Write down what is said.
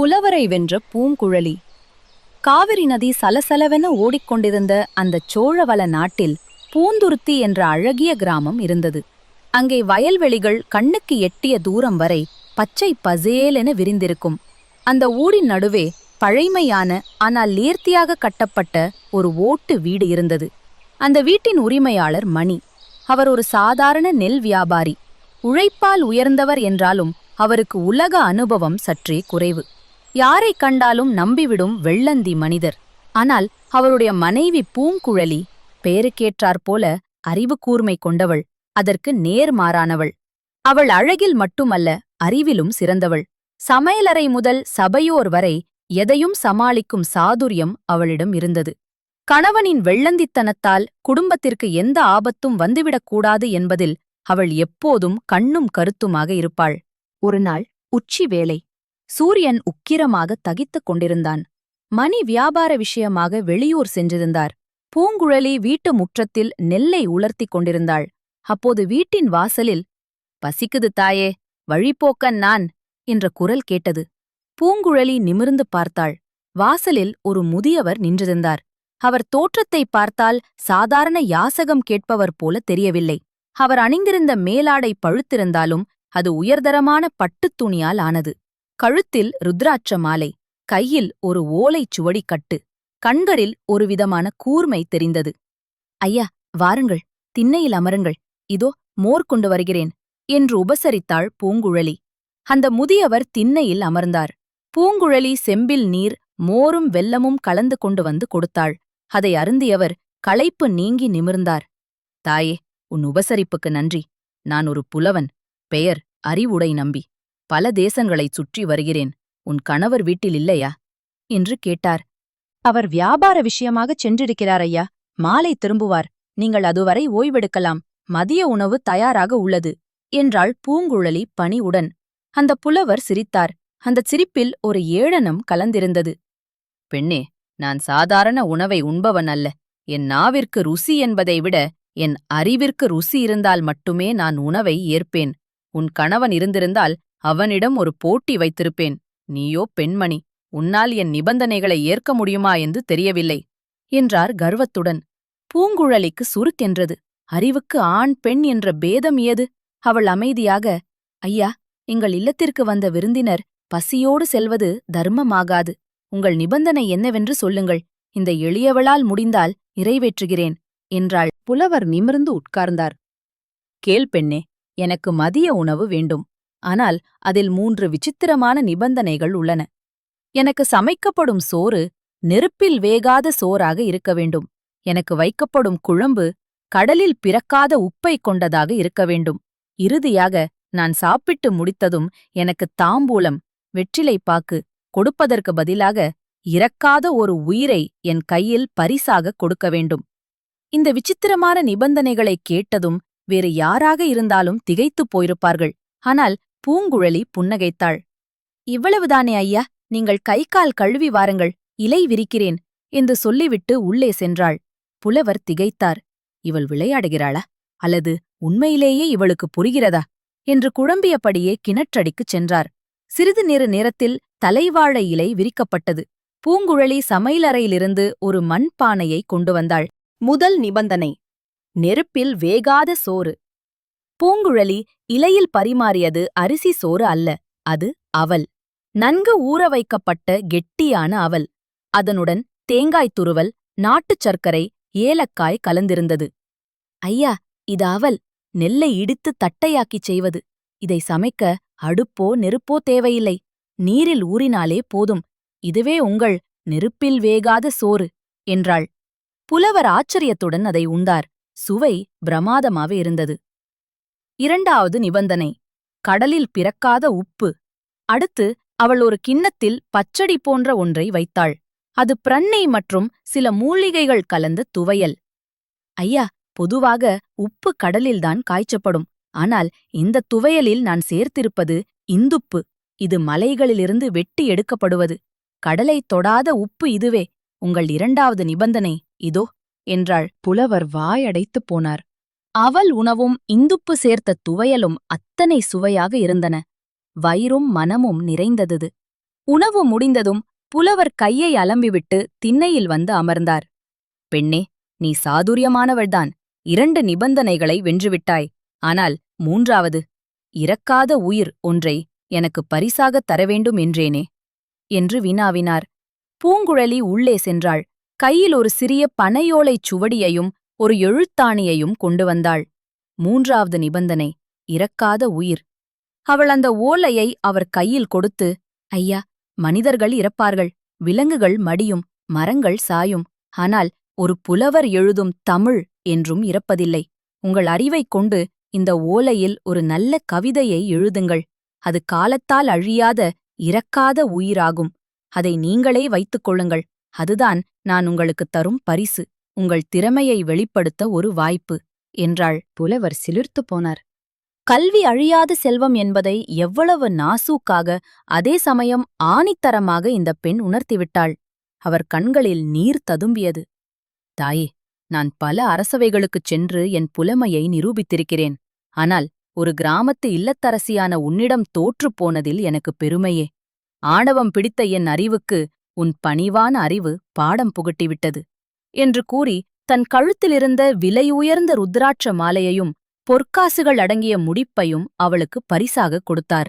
புலவரை வென்ற பூங்குழலி. காவிரி நதி சலசலவென ஓடிக்கொண்டிருந்த அந்த சோழவள நாட்டில் பூந்துருத்தி என்ற அழகிய கிராமம் இருந்தது. அங்கே வயல்வெளிகள் கண்ணுக்கு எட்டிய தூரம் வரை பச்சை பசேலென விரிந்திருக்கும். அந்த ஊரின் நடுவே பழைமையான ஆனால் நேர்த்தியாக கட்டப்பட்ட ஒரு ஓட்டு வீடு இருந்தது. அந்த வீட்டின் உரிமையாளர் மணி. அவர் ஒரு சாதாரண நெல் வியாபாரி. உழைப்பால் உயர்ந்தவர் என்றாலும் அவருக்கு உலக அனுபவம் சற்றே குறைவு. யாரை கண்டாலும் நம்பிவிடும் வெள்ளந்தி மனிதர். ஆனால் அவருடைய மனைவி பூங்குழலி பேருக்கேற்றாற்போல அறிவு கூர்மை கொண்டவள் அதற்கு நேர்மாறானவள் அவள் அழகில் மட்டுமல்ல அறிவிலும் சிறந்தவள். சமையலறை முதல் சபையோர் வரை எதையும் சமாளிக்கும் சாதுரியம் அவளிடம் இருந்தது. கணவனின் வெள்ளந்தித்தனத்தால் குடும்பத்திற்கு எந்த ஆபத்தும் வந்துவிடக்கூடாது என்பதில் அவள் எப்போதும் கண்ணும் கருத்துமாக இருப்பாள். ஒருநாள் உச்சி வேளை சூரியன் உக்கிரமாக தகித்துக் கொண்டிருந்தான். மணி வியாபார விஷயமாக வெளியூர் சென்றிருந்தார். பூங்குழலி வீட்டு முற்றத்தில் நெல்லை உலர்த்திக் கொண்டிருந்தாள். அப்போது வீட்டின் வாசலில் பசிக்குது தாயே வழிபோக்கன் நான் என்ற குரல் கேட்டது. பூங்குழலி நிமிர்ந்து பார்த்தாள். வாசலில் ஒரு முதியவர் நின்றிருந்தார். அவர் தோற்றத்தை பார்த்தால் சாதாரண யாசகம் கேட்பவர் போல தெரியவில்லை. அவர் அணிந்திருந்த மேலாடை பழுத்திருந்தாலும் அது உயர்தரமான பட்டுத் துணியால் ஆனது. கழுத்தில் ருத்ராட்ச மாலை கையில் ஒரு ஓலைச் சுவடிக்கட்டு கண்களில் ஒருவிதமான கூர்மை தெரிந்தது. ஐயா வாருங்கள் திண்ணையில் அமருங்கள் இதோ மோர் கொண்டு வருகிறேன் என்று உபசரித்தாள் பூங்குழலி. அந்த முதியவர் திண்ணையில் அமர்ந்தார். பூங்குழலி செம்பில் நீர் மோரும் வெல்லமும் கலந்து கொண்டு வந்து கொடுத்தாள். அதை அருந்தியவர் களைப்பு நீங்கி நிமிர்ந்தார். தாயே உன் உபசரிப்புக்கு நன்றி. நான் ஒரு புலவன் பெயர் அறிவுடை நம்பி. பல தேசங்களைச் சுற்றி வருகிறேன் உன் கணவர் வீட்டில் இல்லையா? என்று கேட்டார். அவர் வியாபார விஷயமாகச் சென்றிருக்கிறார் ஐயா. மாலை திரும்புவார். நீங்கள் அதுவரை ஓய்வெடுக்கலாம். மதிய உணவு தயாராக உள்ளது என்றாள் பூங்குழலி பணிவுடன். அந்த புலவர் சிரித்தார். அந்தச் சிரிப்பில் ஒரு ஏளனம் கலந்திருந்தது. பெண்ணே நான் சாதாரண உணவை உண்பவன் அல்ல. என் நாவிற்கு ருசி என்பதை விட என் அறிவிற்கு ருசி இருந்தால் மட்டுமே நான் உணவை ஏற்பேன். உன் கணவன் இருந்திருந்தால் அவனிடம் ஒரு போட்டி வைத்திருப்பேன். நீயோ பெண்மணி உன்னால் என் நிபந்தனைகளை ஏற்க முடியுமா என்று தெரியவில்லை என்றார் கர்வத்துடன். பூங்குழலிக்கு சுருக்கென்றது அறிவுக்கு ஆண் பெண் என்ற பேதம் ஏது? அவள் அமைதியாக ஐயா எங்கள் இல்லத்திற்கு வந்த விருந்தினர் பசியோடு செல்வது தர்மமாகாது. உங்கள் நிபந்தனை என்னவென்று சொல்லுங்கள். இந்த எளியவளால் முடிந்தால் நிறைவேற்றுகிறேன் என்றாள். புலவர் நிமிர்ந்து உட்கார்ந்தார். கேள் பெண்ணே எனக்கு மதிய உணவு வேண்டும். ஆனால் அதில் மூன்று விசித்திரமான நிபந்தனைகள் உள்ளன. எனக்கு சமைக்கப்படும் சோறு நெருப்பில் வேகாத சோறாக இருக்க வேண்டும். எனக்கு வைக்கப்படும் குழம்பு கடலில் பிறக்காத உப்பை கொண்டதாக இருக்க வேண்டும். இறுதியாக நான் சாப்பிட்டு முடித்ததும் எனக்கு தாம்பூலம் வெற்றிலைப்பாக்கு கொடுப்பதற்கு பதிலாக இறக்காத ஒரு உயிரை என் கையில் பரிசாக கொடுக்க வேண்டும். இந்த விசித்திரமான நிபந்தனைகளைக் கேட்டதும் வேறு யாராக இருந்தாலும் திகைத்துப் போயிருப்பார்கள். ஆனால் பூங்குழலி புன்னகைத்தாள். இவ்வளவுதானே ஐயா நீங்கள் கை கால் கழுவி வாருங்கள் இலை விரிக்கிறேன் என்று சொல்லிவிட்டு உள்ளே சென்றாள். புலவர் திகைத்தார். இவள் விளையாடுகிறாளா? அல்லது உண்மையிலேயே இவளுக்கு புரிகிறதா? என்று குழம்பியபடியே கிணற்றடிக்குச் சென்றார். சிறிது நேர நேரத்தில் தலைவாழை இலை விரிக்கப்பட்டது. பூங்குழலி சமையலறையிலிருந்து ஒரு மண்பானையை கொண்டு வந்தாள். முதல் நிபந்தனை நெருப்பில் வேகாத சோறு. பூங்குழலி இலையில் பரிமாறியது அரிசி சோறு அல்ல அது அவல். நன்கு ஊற வைக்கப்பட்ட கெட்டியான அவல். அதனுடன் தேங்காய் துருவல் நாட்டுச் சர்க்கரை ஏலக்காய் கலந்திருந்தது. ஐயா இது அவல். நெல்லை இடித்து தட்டையாக்கிச் செய்வது. இதை சமைக்க அடுப்போ நெருப்போ தேவையில்லை. நீரில் ஊறினாலே போதும். இதுவே உங்கள் நெருப்பில் வேகாத சோறு என்றாள். புலவர் ஆச்சரியத்துடன் அதை உண்டார். சுவை பிரமாதமாக இருந்தது. இரண்டாவது நிபந்தனை. கடலில் பிறக்காத உப்பு. அடுத்து அவள் ஒரு கிண்ணத்தில் பச்சடி போன்ற ஒன்றை வைத்தாள். அது பிரண்ணை மற்றும் சில மூலிகைகள் கலந்த துவையல். ஐயா பொதுவாக உப்பு கடலில்தான் காய்ச்சப்படும். ஆனால் இந்த துவையலில் நான் சேர்த்திருப்பது இந்துப்பு. இது மலைகளிலிருந்து வெட்டி எடுக்கப்படுவது. கடலைத் தொடாத உப்பு இதுவே. உங்கள் இரண்டாவது நிபந்தனை. இதோ என்றாள். புலவர் வாயடைத்துப் போனார். அவல் உணவும் இந்துப்பு சேர்த்த துவையலும் அத்தனை சுவையாக இருந்தன. வயிறும் மனமும் நிறைந்தது உணவு முடிந்ததும் புலவர் கையை அலம்பிவிட்டு திண்ணையில் வந்து அமர்ந்தார். பெண்ணே நீ சாதுரியமானவள்தான். இரண்டு நிபந்தனைகளை வென்றுவிட்டாய். ஆனால் மூன்றாவது இறக்காத உயிர் ஒன்றை எனக்கு பரிசாகத் தரவேண்டும் என்றேனே என்று வினாவினார். பூங்குழலி உள்ளே சென்றாள். கையில் ஒரு சிறிய பனையோலைச் சுவடியையும் ஒரு எழுத்தாணியையும் கொண்டு வந்தாள். மூன்றாவது நிபந்தனை இறக்காத உயிர். அவள் அந்த ஓலையை அவர் கையில் கொடுத்து ஐயா மனிதர்கள் இறப்பார்கள் விலங்குகள் மடியும் மரங்கள் சாயும் ஆனால் ஒரு புலவர் எழுதும் தமிழ் என்றும் இறப்பதில்லை. உங்கள் அறிவைக் கொண்டு இந்த ஓலையில் ஒரு நல்ல கவிதையை எழுதுங்கள். அது காலத்தால் அழியாத இறக்காத உயிராகும். அதை நீங்களே வைத்துக் கொள்ளுங்கள். அதுதான் நான் உங்களுக்குத் தரும் பரிசு. உங்கள் திறமையை வெளிப்படுத்த ஒரு வாய்ப்பு என்றாள் புலவர் சிலிர்த்துப் போனார். கல்வி அழியாத செல்வம் என்பதை எவ்வளவு நாசூக்காக அதே சமயம் ஆணித்தரமாக இந்த பெண் உணர்த்திவிட்டாள். அவர் கண்களில் நீர் ததும்பியது. தாயே நான் பல அரசவைகளுக்குச் சென்று என் புலமையை நிரூபித்திருக்கிறேன். ஆனால் ஒரு கிராமத்து இல்லத்தரசியான உன்னிடம் தோற்றுப் போனதில் எனக்கு பெருமையே. ஆணவம் பிடித்த என் அறிவுக்கு உன் பணிவான அறிவு பாடம் புகட்டிவிட்டது. என்று கூறி தன் கழுத்திலிருந்த விலையுயர்ந்த ருத்ராட்ச மாலையையும் பொற்காசுகள் அடங்கிய முடிப்பையும் அவளுக்கு பரிசாகக் கொடுத்தார்.